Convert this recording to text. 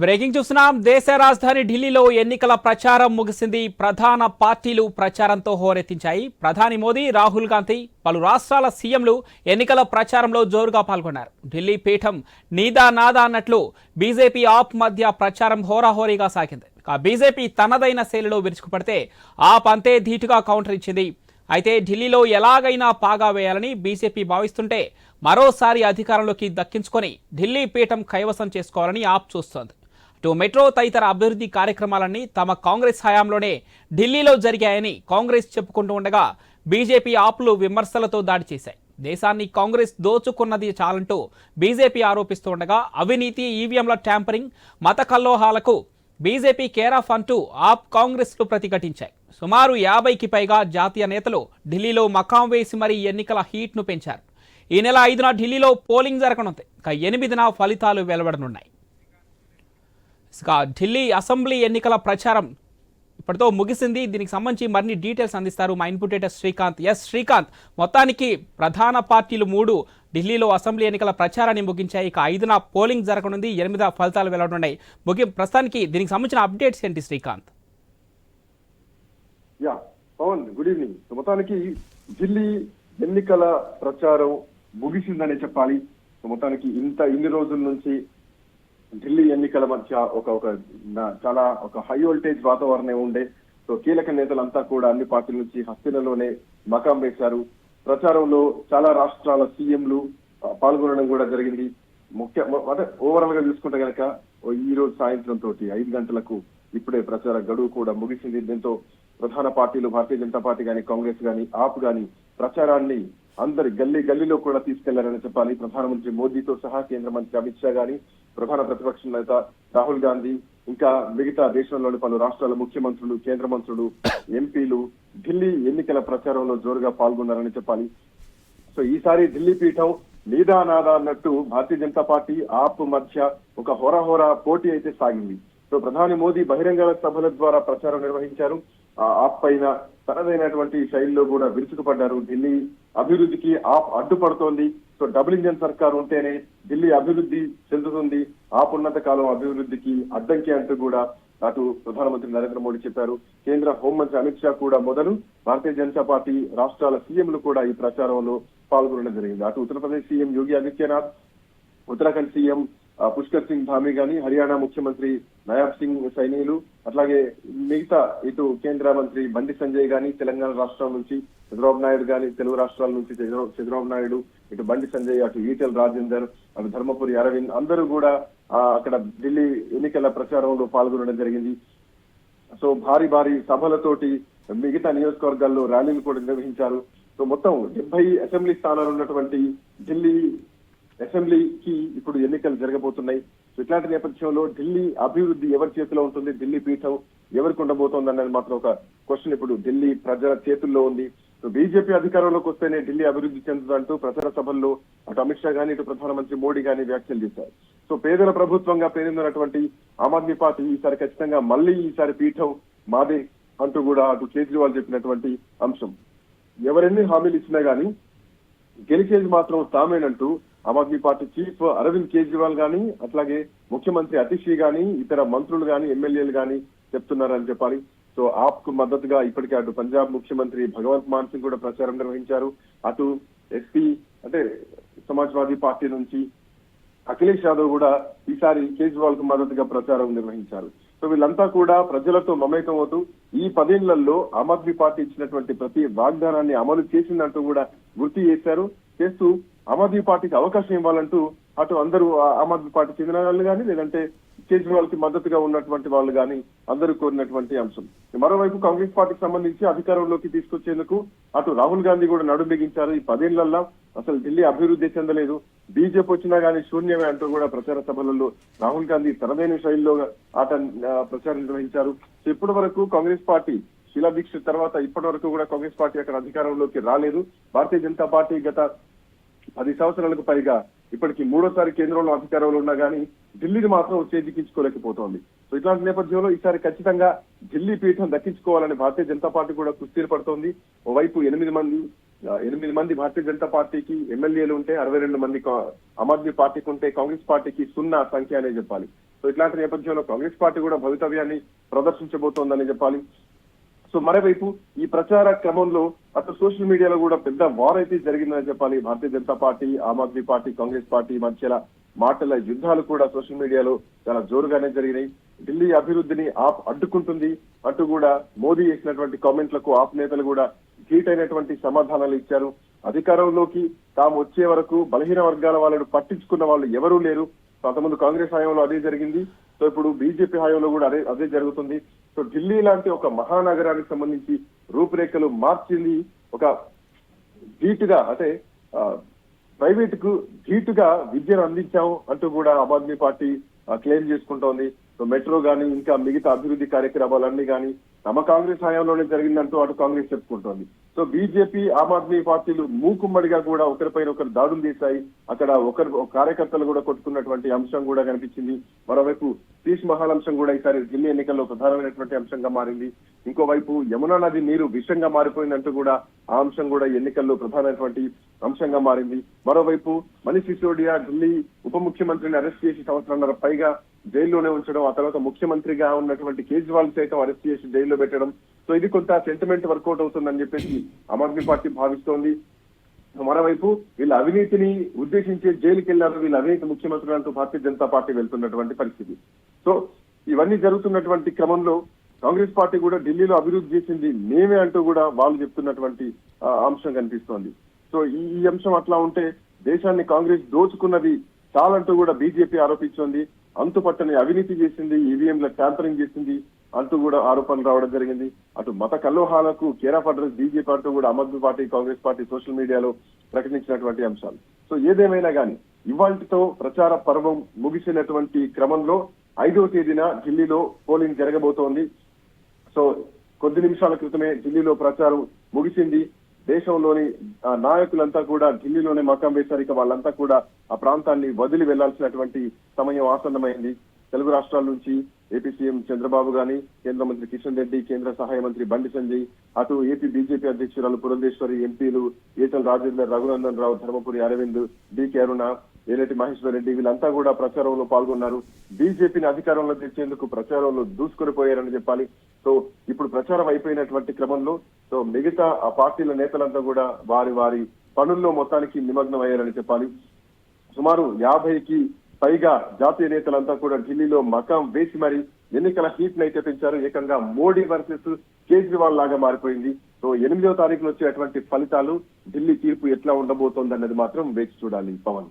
Breaking చూస్తున్నాం. దేశ రాజధాని ఢిల్లీలో ఎన్నికల ప్రచారం ముగిసింది. ప్రధాన పార్టీలు ప్రచారంతో హోరెత్తించాయి. ప్రధాని మోదీ రాహుల్ గాంధీ పలు రాష్ట్రాల సీఎంలు ఎన్నికల ప్రచారంలో జోరుగా పాల్గొన్నారు. ఢిల్లీ పీఠం నీదా నాదా అన్నట్లు బీజేపీ ఆప్ మధ్య ప్రచారం హోరాహోరీగా సాగింది. బీజేపీ తనదైన శైలిలో విరుచుకుపడితే ఆప్ అంతే ధీటుగా కౌంటర్ ఇచ్చింది. అయితే ఢిల్లీలో ఎలాగైనా పాగా వేయాలని బీజేపీ భావిస్తుంటే మరోసారి అధికారంలోకి దక్కించుకొని ఢిల్లీ పీఠం కైవసం చేసుకోవాలని ఆప్ చూస్తోంది. అటు మెట్రో తదితర అభివృద్ధి కార్యక్రమాలన్నీ తమ కాంగ్రెస్ హయాంలోనే ఢిల్లీలో జరిగాయని కాంగ్రెస్ చెప్పుకుంటూ ఉండగా బీజేపీ ఆప్లు విమర్శలతో దాడి చేశాయి. దేశాన్ని కాంగ్రెస్ దోచుకున్నది చాలంటూ బీజేపీ ఆరోపిస్తూ ఉండగా అవినీతి ఈవీఎంల ట్యాంపరింగ్ మత కల్లోహాలకు బీజేపీ కేరాఫ్ అంటూ ఆప్ కాంగ్రెస్లు ప్రతిఘటించాయి. సుమారు యాభైకి పైగా జాతీయ నేతలు ఢిల్లీలో మకాం వేసి మరీ ఎన్నికల హీట్ను పెంచారు. ఈ నెల ఐదున ఢిల్లీలో పోలింగ్ జరగనుంది. ఇక ఎనిమిదిన ఫలితాలు వెలువడనున్నాయి. ఢిల్లీ అసెంబ్లీ ఎన్నికల ప్రచారం ఇప్పటితో ముగిసింది. దీనికి సంబంధించి మరిన్ని డీటెయిల్స్ అందిస్తారు మా ఇన్పుటేటర్ శ్రీకాంత్. ఎస్ శ్రీకాంత్ మొత్తానికి ప్రధాన పార్టీలు మూడు ఢిల్లీలో అసెంబ్లీ ఎన్నికల ప్రచారాన్ని ముగించాయి. ఇక ఐదున పోలింగ్ జరగనుంది. ఎనిమిద ఫలితాలు వెలువడున్నాయి. ముగి ప్రస్తుతానికి దీనికి సంబంధించిన అప్డేట్స్ ఏంటి Srikanth? Yeah Pawan good evening. మొత్తానికి ఢిల్లీ ఎన్నికల ప్రచారం ముగిసిందనే చెప్పాలి. మొత్తానికి ఇంత ఇన్ని రోజుల నుంచి ఢిల్లీ ఎన్నికల మధ్య ఒక ఒక చాలా ఒక హై వోల్టేజ్ వాతావరణం ఉండే. సో కీలక నేతలంతా కూడా అన్ని పార్టీల నుంచి హస్తినలోనే మకాం వేశారు. ప్రచారంలో చాలా రాష్ట్రాల సీఎంలు పాల్గొనడం కూడా జరిగింది. ముఖ్య అంటే ఓవరాల్గా చూసుకుంటే కనుక ఈ రోజు సాయంత్రం తోటి ఐదు గంటలకు ఇప్పుడే ప్రచార గడువు కూడా ముగిసింది. దీంతో ప్రధాన పార్టీలు భారతీయ జనతా పార్టీ కానీ కాంగ్రెస్ కానీ ఆప్ కానీ ప్రచారాన్ని అందరి గల్లీ గల్లీలో కూడా తీసుకెళ్ళారని చెప్పాలి. ప్రధానమంత్రి మోదీతో సహా కేంద్ర మంత్రి అమిత్ షా గాని ప్రధాన ప్రతిపక్ష నేత రాహుల్ గాంధీ ఇంకా మిగతా దేశంలోని పలు రాష్ట్రాల ముఖ్యమంత్రులు కేంద్ర మంత్రులు ఎంపీలు ఢిల్లీ ఎన్నికల ప్రచారంలో జోరుగా పాల్గొన్నారని చెప్పాలి. సో ఈసారి ఢిల్లీ పీఠం నీదా నాదా అన్నట్టు భారతీయ జనతా పార్టీ ఆప్ మధ్య ఒక హోరాహోరా పోటీ అయితే సాగింది. సో ప్రధాని మోదీ బహిరంగ సభల ద్వారా ప్రచారం నిర్వహించారు. ఆ ఆప్ పైన తనదైనటువంటి శైలిలో కూడా విరుచుకుపడ్డారు. ఢిల్లీ అభివృద్ధికి ఆప్ అడ్డుపడుతోంది. సో డబుల్ ఇంజన్ సర్కార్ ఉంటేనే ఢిల్లీ అభివృద్ధి చెందుతుంది. ఆ ఉన్నత కాలం అభివృద్ధికి అడ్డంకి అంటూ కూడా అటు ప్రధానమంత్రి నరేంద్ర మోడీ చెప్పారు. కేంద్ర హోంమంత్రి అమిత్ షా కూడా మొదలు. భారతీయ జనతా పార్టీ రాష్ట్రాల సీఎంలు కూడా ఈ ప్రచారంలో పాల్గొనడం జరిగింది. అటు ఉత్తరప్రదేశ్ సీఎం యోగి ఆదిత్యనాథ్ ఉత్తరాఖండ్ సీఎం పుష్కర్ సింగ్ ధామీ గాని హర్యానా ముఖ్యమంత్రి నయాబ్ సింగ్ సైనీలు అట్లాగే మిగతా ఇటు కేంద్ర మంత్రి బండి సంజయ్ గాని తెలంగాణ రాష్ట్రం నుంచి చంద్రబాబు నాయుడు గాని తెలుగు రాష్ట్రాల నుంచి చంద్రబాబు నాయుడు ఇటు బండి సంజయ్ అటు ఈటెల్ రాజేందర్ అటు ధర్మపురి అరవింద్ అందరూ కూడా అక్కడ ఢిల్లీ ఎన్నికల ప్రచారంలో పాల్గొనడం జరిగింది. సో భారీ భారీ సభలతోటి మిగతా నియోజకవర్గాల్లో ర్యాలీలు కూడా నిర్వహించారు. సో మొత్తం డెబ్బై అసెంబ్లీ స్థానాలు ఉన్నటువంటి ఢిల్లీ అసెంబ్లీకి ఇప్పుడు ఎన్నికలు జరగబోతున్నాయి. సో ఇట్లాంటి నేపథ్యంలో ఢిల్లీ అభివృద్ధి ఎవరి చేతిలో ఉంటుంది? ఢిల్లీ పీఠం ఎవరికి ఉండబోతోంది అనేది మాత్రం ఒక క్వశ్చన్. ఇప్పుడు ఢిల్లీ ప్రజల చేతుల్లో ఉంది. సో బీజేపీ అధికారంలోకి వస్తేనే ఢిల్లీ అభివృద్ధి చెందుదంటూ ప్రచార సభల్లో అటు అమిత్ షా గాని ఇటు ప్రధానమంత్రి మోడీ గాని వ్యాఖ్యలు చేశారు. సో పేదల ప్రభుత్వంగా పేరొందినటువంటి ఆమ్ ఆద్మీ పార్టీ ఈసారి ఖచ్చితంగా మళ్ళీ ఈసారి పీఠం మాదే అంటూ కూడా అటు కేజ్రీవాల్ చెప్పినటువంటి అంశం. ఎవరెన్ని హామీలు ఇచ్చినా గానీ గెలిచేది మాత్రం తామేనంటూ ఆమ్ ఆద్మీ పార్టీ చీఫ్ అరవింద్ కేజ్రీవాల్ గాని అట్లాగే ముఖ్యమంత్రి అతిషి గాని ఇతర మంత్రులు గాని ఎమ్మెల్యేలు గాని చెప్తున్నారని చెప్పాలి. సో ఆప్కు మద్దతుగా ఇప్పటికే అటు పంజాబ్ ముఖ్యమంత్రి భగవంత్ మాన్ సింగ్ కూడా ప్రచారం నిర్వహించారు. అటు ఎస్పీ అంటే సమాజ్వాదీ పార్టీ నుంచి అఖిలేష్ యాదవ్ కూడా ఈసారి కేజ్రీవాల్కు మద్దతుగా ప్రచారం నిర్వహించారు. సో వీళ్ళంతా కూడా ప్రజలతో మమేకం అవుతూ ఈ పదేళ్ళలో ఆమ్ ఆద్మీ పార్టీ ఇచ్చినటువంటి ప్రతి వాగ్దానాన్ని అమలు చేసిందంటూ కూడా గుర్తు చేశారు. చేస్తూ ఆమ్ ఆద్మీ పార్టీకి అవకాశం ఇవ్వాలంటూ అటు అందరూ ఆ ఆమ్ ఆద్మీ పార్టీ చెందిన వాళ్ళు కానీ లేదంటే చేసిన వాళ్ళకి మద్దతుగా ఉన్నటువంటి వాళ్ళు కానీ అందరూ కోరినటువంటి అంశం. మరోవైపు కాంగ్రెస్ పార్టీకి సంబంధించి అధికారంలోకి తీసుకొచ్చేందుకు అటు రాహుల్ గాంధీ కూడా నడుం బిగించారు. ఈ పదేళ్ళలో అసలు ఢిల్లీ అభివృద్ధి చెందలేదు. బీజేపీ వచ్చినా కానీ శూన్యమే అంటూ కూడా ప్రచార సభలలో రాహుల్ గాంధీ తనదైన శైలిలో ఆట ప్రచారం నిర్వహించారు. సో ఇప్పటి వరకు కాంగ్రెస్ పార్టీ శీలా దీక్ష తర్వాత ఇప్పటి వరకు కూడా కాంగ్రెస్ పార్టీ అక్కడ అధికారంలోకి రాలేదు. భారతీయ జనతా పార్టీ గత పది సంవత్సరాలకు పైగా ఇప్పటికి మూడోసారి కేంద్రంలో అధికారంలో ఉన్నా కానీ ఢిల్లీని మాత్రం చేజిక్కించుకోలేకపోతోంది సో ఇట్లాంటి నేపథ్యంలో ఈసారి ఖచ్చితంగా ఢిల్లీ పీఠం దక్కించుకోవాలని భారతీయ జనతా పార్టీ కూడా కుస్తీలు పడుతోంది. ఓవైపు ఎనిమిది మంది ఎనిమిది మంది భారతీయ జనతా పార్టీకి ఎమ్మెల్యేలు ఉంటే అరవై రెండు మంది ఆమ్ ఆద్మీ పార్టీకి ఉంటే కాంగ్రెస్ పార్టీకి సున్నా సంఖ్య అనే చెప్పాలి. సో ఇట్లాంటి నేపథ్యంలో కాంగ్రెస్ పార్టీ కూడా భవితవ్యాన్ని ప్రదర్శించబోతోందని చెప్పాలి. సో మరోవైపు ఈ ప్రచార క్రమంలో అసలు సోషల్ మీడియాలో కూడా పెద్ద వార్ అయితే జరిగిందని చెప్పాలి. Bharatiya Janata party Aam Aadmi party Congress party మధ్యల మాటల యుద్ధాలు కూడా సోషల్ మీడియాలో చాలా జోరుగానే జరిగినాయి. ఢిల్లీ అభివృద్ధిని ఆప్ అడ్డుకుంటుంది. అంటూ కూడా మోదీ చేసినటువంటి కామెంట్లకు ఆప్ నేతలు కూడా హీట్ అయినటువంటి సమాధానాలు ఇచ్చారు. అధికారంలోకి తాము వచ్చే వరకు బలహీన వర్గాల వాళ్ళను పట్టించుకున్న వాళ్ళు ఎవరూ లేరు. కొంతమంది కాంగ్రెస్ హయాంలో అదే జరిగింది. సో ఇప్పుడు బీజేపీ హయాంలో కూడా అదే అదే జరుగుతుంది. సో ఢిల్లీ లాంటి ఒక మహానగరానికి సంబంధించి రూపురేఖలు మార్చింది ఒక ధీటుగా అంటే ప్రైవేట్కు ధీటుగా విద్యను అందించాము అంటూ కూడా ఆమ్ ఆద్మీ పార్టీ క్లెయిమ్ చేసుకుంటోంది. సో మెట్రో కానీ ఇంకా మిగతా అభివృద్ధి కార్యక్రమాలన్నీ కానీ తమ కాంగ్రెస్ హయాంలోనే జరిగిందంటూ అటు కాంగ్రెస్ చెప్పుకుంటోంది. సో బీజేపీ ఆమ్ ఆద్మీ పార్టీలు మూకుమ్మడిగా కూడా ఒకరిపైన ఒకరు దాడులు చేశాయి. అక్కడ ఒకరు ఒక కార్యకర్తలు కూడా కొట్టుకున్నటువంటి అంశం కూడా కనిపించింది. మరోవైపు తీష్ మహల్ అంశం కూడా ఈసారి ఢిల్లీ ఎన్నికల్లో ప్రధానమైనటువంటి అంశంగా మారింది. ఇంకోవైపు యమునా నది నీరు విషంగా మారిపోయిందంటూ కూడా ఆ అంశం కూడా ఎన్నికల్లో ప్రధానమైనటువంటి అంశంగా మారింది. మరోవైపు మనీష్ సిసోడియా ఢిల్లీ ఉప ముఖ్యమంత్రిని అరెస్ట్ చేసి సంవత్సరంన్నర పైగా జైల్లోనే ఉంచడం ఆ తర్వాత ముఖ్యమంత్రిగా ఉన్నటువంటి కేజ్రీవాల్ సైతం అరెస్ట్ చేసి జైల్లో పెట్టడం సో ఇది కొంత సెంటిమెంట్ వర్కౌట్ అవుతుందని చెప్పేసి ఆమ్ ఆద్మీ పార్టీ భావిస్తోంది. మరోవైపు వీళ్ళ అవినీతిని ఉద్దేశించే జైలుకి వెళ్ళారు వీళ్ళ అవినీతి ముఖ్యమంత్రులు అంటూ భారతీయ జనతా పార్టీ వెళ్తున్నటువంటి పరిస్థితి. సో ఇవన్నీ జరుగుతున్నటువంటి క్రమంలో కాంగ్రెస్ పార్టీ కూడా ఢిల్లీలో అభివృద్ధి చేసింది మేమే అంటూ కూడా వాళ్ళు చెప్తున్నటువంటి అంశం కనిపిస్తోంది. సో ఈ ఈ అంశం అట్లా ఉంటే దేశాన్ని కాంగ్రెస్ దోచుకున్నది చాలంటూ కూడా బీజేపీ ఆరోపించింది. అంతుపట్టని అవినీతి చేసింది ఈవీఎంల ట్యాంపరింగ్ చేసింది అంటూ కూడా ఆరోపణలు రావడం జరిగింది. అటు మత కల్లోహాలకు కేరాఫ్ అడ్రస్ బీజేపీ అంటూ కూడా Aam Aadmi party Congress party social మీడియాలో ప్రకటించినటువంటి అంశాలు. సో ఏదేమైనా కానీ ఇవాళతో ప్రచార పర్వం ముగిసినటువంటి క్రమంలో ఐదవ తేదీన ఢిల్లీలో పోలింగ్ జరగబోతోంది. సో కొద్ది నిమిషాల క్రితమే ఢిల్లీలో ప్రచారం ముగిసింది. దేశంలోని ఆ, నాయకులంతా కూడా ఢిల్లీలోనే మకం వేశారు. ఇక వాళ్ళంతా కూడా ఆ ప్రాంతాన్ని వదిలి వెళ్ళాల్సినటువంటి సమయం ఆసన్నమైంది. తెలుగు రాష్ట్రాల నుంచి ఏపీ సీఎం చంద్రబాబు గాని కేంద్ర మంత్రి కిషన్ రెడ్డి కేంద్ర సహాయ మంత్రి బండి సంజయ్ అటు ఏపీ బీజేపీ అధ్యక్షురాలు పురంధేశ్వరి ఎంపీలు ఈటల రాజేందర్ రఘునందన్ రావు ధర్మపురి అరవింద్ డికే అరుణ ఏలేటి మహేశ్వర్ రెడ్డి వీళ్ళంతా కూడా ప్రచారంలో పాల్గొన్నారు. బీజేపీని అధికారంలో తెచ్చేందుకు ప్రచారంలో దూసుకొనిపోయారని చెప్పాలి. సో ఇప్పుడు ప్రచారం అయిపోయినటువంటి క్రమంలో సో మిగతా ఆ పార్టీల నేతలంతా కూడా వారి వారి పనుల్లో మొత్తానికి నిమగ్నం అయ్యారని చెప్పాలి. సుమారు యాభైకి పైగా జాతీయ నేతలంతా కూడా ఢిల్లీలో మకాం వేసి మరి ఎన్నికల హీట్ నైతే పెంచారు. ఏకంగా మోడీ వర్సెస్ కేజ్రీవాల్ లాగా మారిపోయింది. సో ఎనిమిదవ తారీఖున వచ్చేటువంటి ఫలితాలు ఢిల్లీ తీర్పు ఎట్లా ఉండబోతోందన్నది మాత్రం వేచి చూడాలి పవన్.